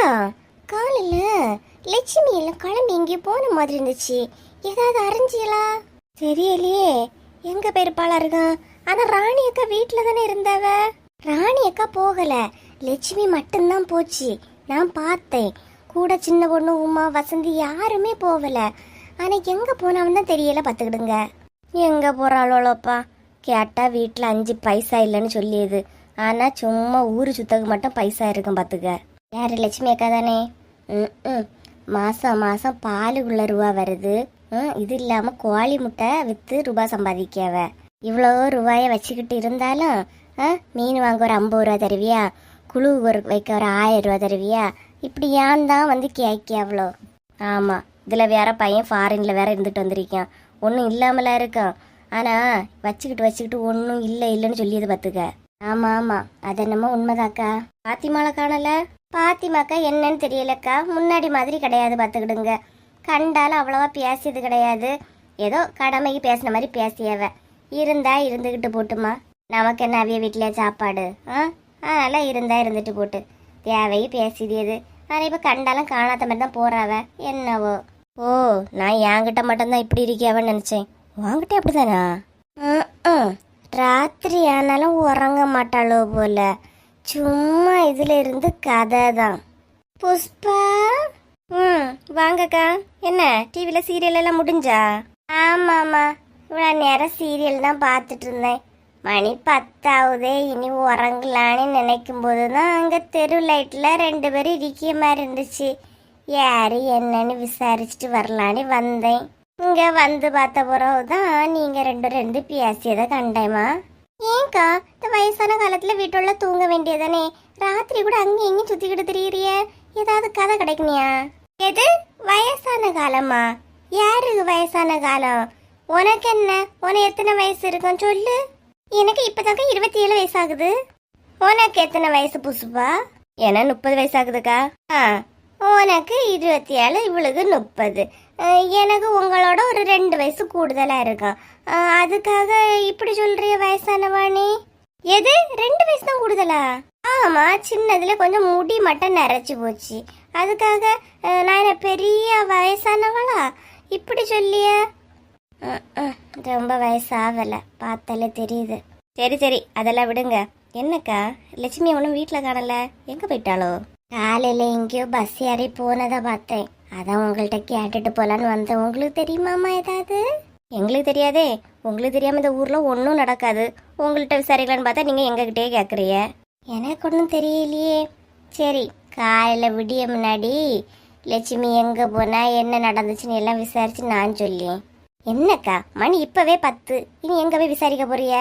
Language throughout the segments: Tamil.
அக்கா காலையில லட்சுமி எல்லாம் கிளம்பி எங்கேயோ போன மாதிரி இருந்துச்சு. ஏதாவது அறிஞ்சியலா? தெரியலையே. எங்க பெருப்பாளா இருக்கான் ஆனா ராணி அக்கா வீட்டுல தானே இருந்தாவ? ராணி அக்கா போகல. லட்சுமி மட்டும்தான் போச்சு. நான் பார்த்தேன். கூட சின்ன பொண்ணு உமா வசந்தி யாருமே போகல. ஆனா எங்க போனவன் தான் தெரியல பாத்துக்கிடுங்க எங்க போறாளோப்பா கேட்டா வீட்டுல அஞ்சு பைசா இல்லைன்னு சொல்லியது. ஆனா சும்மா ஊரு சுத்தக்கு மட்டும் பைசா இருக்கும் பாத்துக்க யாரு? லட்சுமி அக்கா தானே? ம் ம். மாதம் மாசம் பாலுக்குள்ள ரூபா வருது. ம், இது இல்லாமல் கோழி முட்டை விற்று ரூபா சம்பாதிக்கவ இவ்வளோ ரூபாயை வச்சுக்கிட்டு இருந்தாலும் ஆ, மீன் வாங்க ஒரு ஐம்பது ரூபா தருவியா? குழு ஒரு வைக்க ஒரு ஆயிரம் ரூபா தருவியா? இப்படி ஏன் தான் வந்து கேட்க அவ்வளோ ஆமாம் இதில் வேற பையன் ஃபாரினில் வேற இருந்துட்டு வந்திருக்கான். ஒன்றும் இல்லாமலா இருக்கான். ஆனால் வச்சுக்கிட்டு வச்சுக்கிட்டு ஒன்றும் இல்லை இல்லைன்னு சொல்லியது பார்த்துக்க ஆமாம் ஆமாம் அது என்னமோ உண்மைதாக்கா. பாத்திமால காணலை? பாத்திமாக்கா என்னன்னு தெரியலக்கா. முன்னாடி மாதிரி கிடையாது பார்த்துக்கிடுங்க. கண்டாலும் அவ்வளோவா பேசியது கிடையாது. ஏதோ கடமைக்கு பேசின மாதிரி பேசியவ. இருந்தா இருந்துக்கிட்டு போட்டுமா. நமக்கு என்ன அவிய வீட்டிலே சாப்பாடு? ஆ? அதனால் இருந்தா இருந்துட்டு போட்டு. தேவையை பேசியது ஆனால் இப்போ கண்டாலும் காணாத மாதிரி தான் போறாவ. என்னவோ. ஓ நான் என்கிட்ட மட்டும்தான் இப்படி இருக்கியாவன்னு நினச்சேன். உன்கிட்ட அப்படிதானா ராத்திரி ஆனாலும் உறங்க மாட்டாளோ போல. சும்மா இதுல இருந்து கதை தான் புஷ்பா? ம் வாங்கக்கா. என்ன டிவியில் சீரியல் எல்லாம் முடிஞ்சா? ஆமாம்மா. இவ்வளோ நேரம் சீரியல் தான் பார்த்துட்டு இருந்தேன். மணி பத்தாவதே இனி உறங்கலான்னு நினைக்கும் போது தான் அங்கே தெரு லைட்டில் ரெண்டு பேரும் இருக்கிய மாதிரி இருந்துச்சு. யார் என்னன்னு விசாரிச்சுட்டு வரலான்னு வந்தேன். இங்கே வந்து பார்த்த பிறகு தான் நீங்கள் ரெண்டு ரெண்டு பேசியதை கண்டேம்மா. ஏங்கா இந்த வயசான காலத்துல வீட்டுள்ள தூங்க வேண்டியதானே ராத்திரி கூட அங்கேயும் இங்கேயும் சுத்திக்கிட்டு தெரியறிய? ஏதாவது கதை கிடைக்குனியா எது? வயசான காலமா? யாருக்கு வயசான காலம்? உனக்கு என்ன? உனக்கு எத்தனை வயசு இருக்கும்? சொல்லு. எனக்கு இப்பதாக்கா இருபத்தி ஏழு வயசாகுது. உனக்கு எத்தனை வயசு புசுப்பா ஏன்னா முப்பது வயசாகுதுக்கா? ஆ உனக்கு இருபத்தி ஏழு இவளுக்கு முப்பது. எனக்கு உங்களோட ஒரு ரெண்டு வயசு கூடுதலாக இருக்கும் அதுக்காக இப்படி சொல்கிறிய வயசானவாணி? எது? ரெண்டு வயசு தான் கூடுதலா? ஆமாம் சின்னதில் கொஞ்சம் முடி மட்டும் நரைச்சு போச்சு. அதுக்காக நான் என்ன பெரிய வயசானவளா? இப்படி சொல்லிய? ரொம்ப வயசாகல. பார்த்தாலே தெரியுது. சரி சரி அதெல்லாம் விடுங்க. என்னக்கா? லட்சுமி அவனும் வீட்டில் காணல. எங்கே போயிட்டாளோ? காலையில் எங்கேயோ பஸ் ஏறி போனதை பார்த்தேன். அதான் உங்கள்கிட்ட கேட்டுட்டு போகலான்னு வந்தேன். உங்களுக்கு தெரியுமாம்மா ஏதாவது? எங்களுக்கு தெரியாதே. உங்களுக்கு தெரியாம இந்த ஊர்ல ஒன்றும் நடக்காது. உங்கள்கிட்ட விசாரிக்கலான்னு பார்த்தா நீங்க எங்ககிட்டயே கேட்குறீங்க எனக்கு ஒன்றும் தெரியலையே. சரி காலையில் விடிய முன்னாடி லட்சுமி எங்கே போனா என்ன நடந்துச்சுன்னு எல்லாம் விசாரிச்சு நான் சொல்லி என்னக்கா மணி இப்போவே பத்து. இனி எங்கே போய் விசாரிக்க போறிய?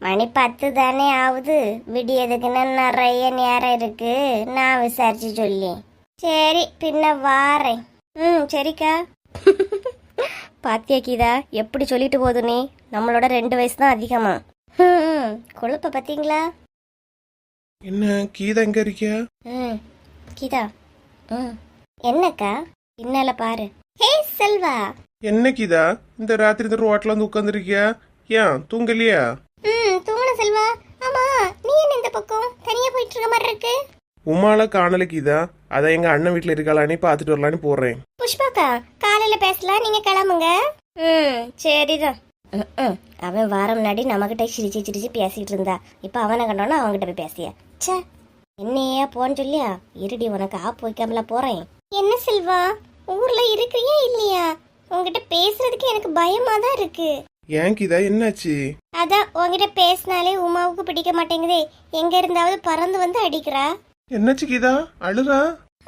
மணி பத்து தானே ஆகுது விடியதுக்குன்னு நிறைய நேரம் இருக்கு. நான் விசாரிச்சு சொல்லி சரி பின்ன வாரேன். ம் சரிக்கா. பாத்தியா கீதா எப்படி சொல்லிட்டு போகுது நீ? நம்மளோட ரெண்டு வயசு தான் அதிகமா. ம் கொழுப்ப என்ன கீதா எங்க இருக்கியா? ம் கீதா. ம். என்னக்கா? பின்னால பாரு. ஹே செல்வா. என்ன கீதா? இந்த ராத்திரி இந்த ரோட்ல வந்து உட்காந்துருக்கியா ஏன் தூங்கலையா? ம் தூங்குன செல்வா. ஆமா நீ என்ன இந்த பக்கம்? தனியா போயிட்டு இருக்க மாதிரி இருக்கு. உமால காணல கீதா. அதான் எங்க அண்ணன் வீட்டுல இருக்காளானே பாத்துட்டு வரலான்னு போறேன் புஷ்பாக்கா காலையில பேசலாம் நீங்க கிளம்புங்க. ம் சரிதான். அவன் வாரம் முன்னாடி நம்மகிட்ட சிரிச்சு சிரிச்சு பேசிட்டு இருந்தா. இப்ப அவனை கண்டோன்னா அவன்கிட்ட போய் பேசிய. ச்சே என்னையா போன்னு சொல்லியா? இருடி உனக்கு ஆப் வைக்காமல போறேன். என்ன செல்வா ஊர்ல இருக்கிறியா இல்லையா? உன்கிட்ட பேசுறதுக்கு எனக்கு பயமா தான் இருக்கு. ஏன் கீதா என்னாச்சு? அதான் உன்கிட்ட பேசினாலே உமாவுக்கு பிடிக்க மாட்டேங்குதே. எங்க இருந்தாவது பறந்து வந்து அடிக்கிறா. என்னாச்சு கீதா? அழுறா?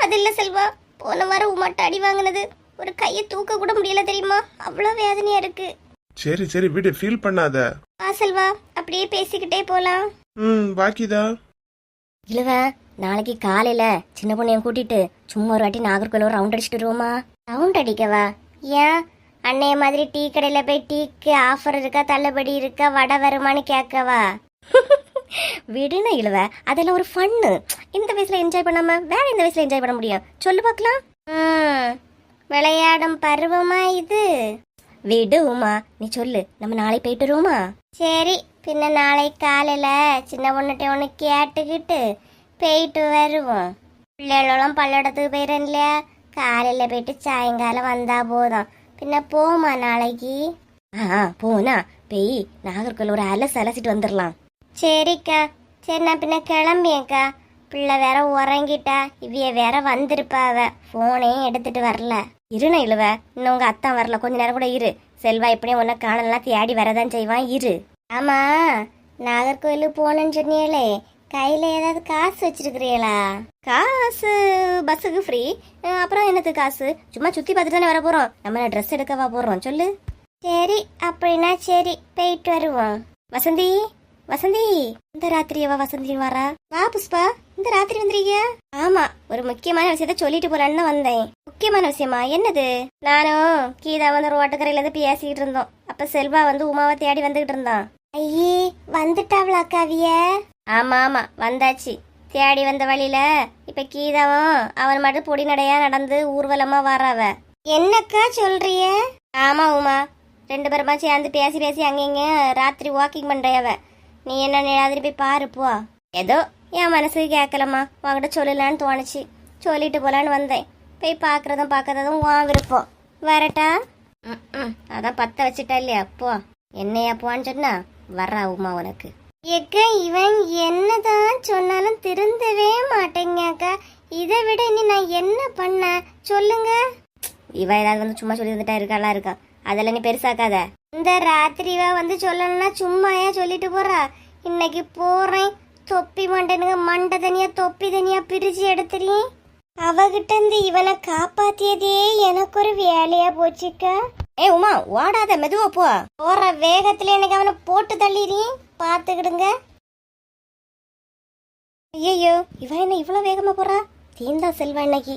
அது இல்ல செல்வா போன வாரம் உமாட்ட அடி வாங்கினது. ஒரு கையை தூக்க கூட முடியல தெரியுமா? அவ்வளோ வேதனையா இருக்கு. சரி சரி விடு ஃபீல் பண்ணாத. வா செல்வா அப்படியே பேசிக்கிட்டே போலாம். ம் வா கீதா இழுவ நாளைக்கு காலையில சின்ன பொண்ணையும் கூட்டிட்டு சும்மா ஒரு வாட்டி நாகர்கோவில் ஒரு ரவுண்ட் அடிச்சுட்டு வருவோமா? ரவுண்ட் அடிக்கவா? ஏன்? அன்னைய மாதிரி டீ கடையில போய் டீக்கு ஆஃபர் இருக்கா தள்ளுபடி இருக்கா வடை வருமான்னு கேட்கவா? விடுன இழுவ அதெல்லாம் ஒரு ஃபன்னு இந்த வயசுல என்ஜாய் பண்ணாம வேற இந்த வயசுல என்ஜாய் பண்ண முடியும். சொல்லு பார்க்கலாம். ம், விளையாடும் பருவமா இது? விடு உமா நீ சொல்லு. நம்ம நாளைக்கு போயிட்டு வருவோமா? சரி பின்ன நாளை காலையில சின்ன பொண்ணுகிட்ட ஒன்று கேட்டுக்கிட்டு போயிட்டு வருவோம். பிள்ளைகளெல்லாம் பல்லடத்துக்கு போயிடறேன் இல்லையா? காலையில் போயிட்டு சாயங்காலம் வந்தா போதும். பின்ன போமா நாளைக்கு? ஆ போனா. பெய் நாகர்கோவில் ஒரு அலசு அலசிட்டு வந்துடலாம் சரிக்கா. சரி நான் பின்ன கிளம்பியேக்கா பிள்ளை வேற உறங்கிட்டா. இவிய வேற வந்திருப்பாவ போனே எடுத்துட்டு வரல. இருண இழுவ இன்னும் உங்க அத்தான் வரல. கொஞ்ச நேரம் கூட இரு. செல்வா எப்படியும் உன்னை காணலாம் தேடி வரதான் செய்வான். இரு. ஆமா. நாகர்கோயிலுக்கு போகணுன்னு சொன்னீங்களே கையில ஏதாவது காசு வச்சிருக்கிறீங்களா காசு பஸ்ஸுக்கு ஃப்ரீ அப்புறம் என்னது காசு? சும்மா சுத்தி பார்த்துட்டு தானே வர போறோம் நம்ம ட்ரெஸ் எடுக்கவா போறோம்? சொல்லு. சரி அப்படின்னா சரி. போயிட்டு வருவோம். வசந்தி? வசந்தி இந்த ராத்திரியவா வசந்தி வரா? வா புஷ்பா இந்த ராத்திரி வந்துறீங்க ஆமா ஒரு முக்கியமான விஷயத்த சொல்லிட்டு போலான்னு தான் வந்தேன். முக்கியமான விஷயமா? என்னது? நானும் கீதா வந்து ரோட்டுக்கரையில இருந்து பேசிக்கிட்டு இருந்தோம். அப்ப செல்வா வந்து உமாவை தேடி வந்துகிட்டு இருந்தான். ஐயே வந்துட்டாவளா கவிய ஆமா ஆமா வந்தாச்சு. தேடி வந்த வழியில இப்ப கீதாவும் அவன் மட்டும் பொடி நடையா நடந்து ஊர்வலமா வராவ என்னக்கா சொல்றிய? ஆமா உமா. ரெண்டு பேருமா சேர்ந்து பேசி பேசி அங்கங்க ராத்திரி வாக்கிங் பண்றையவ நீ என்ன நேராதிரி போய் பாரு போ. ஏதோ என் மனசுக்கு கேட்கலம்மா. உங்ககிட்ட சொல்லலான்னு தோணுச்சு. சொல்லிட்டு போலான்னு வந்தேன். போய் பார்க்கறதும் பார்க்கறதும் உன் விருப்பம். வரட்டா? ம், ம் அதான் பத்த வச்சுட்டா இல்லையா? அப்போ என்னையா போன்னு சொன்னா? வர்றா உமா உனக்கு. எக்க இவன் என்னதான் சொன்னாலும் திருந்தவே மாட்டேங்கக்கா இதை விட இனி நான் என்ன பண்ண? சொல்லுங்க. இவ ஏதாவது வந்து சும்மா சொல்லி வந்துட்டா இருக்காளா இருக்கா? அதெல்லாம் நீ பெருசாக்காத. இந்த ராத்திரிவா வந்து சொல்லணும்னா சும்மாயா சொல்லிட்டு போறா. இன்னைக்கு போறேன். தொப்பி மண்டனுங்க மண்டை தனியா தொப்பி தனியா பிரிச்சு எடுத்துறீன் அவகிட்ட இருந்து இவனை காப்பாத்தியதே எனக்கு ஒரு வேலையா போச்சுக்கா. ஏ உமா ஓடாத மெதுவா போ. போற வேகத்துல எனக்கு அவனை போட்டு தள்ளிடுறீன் பாத்துக்கிடுங்க. ஐயோ இவன் என்ன இவ்வளவு வேகமா போறா? தீந்தா செல்வா இன்னைக்கு.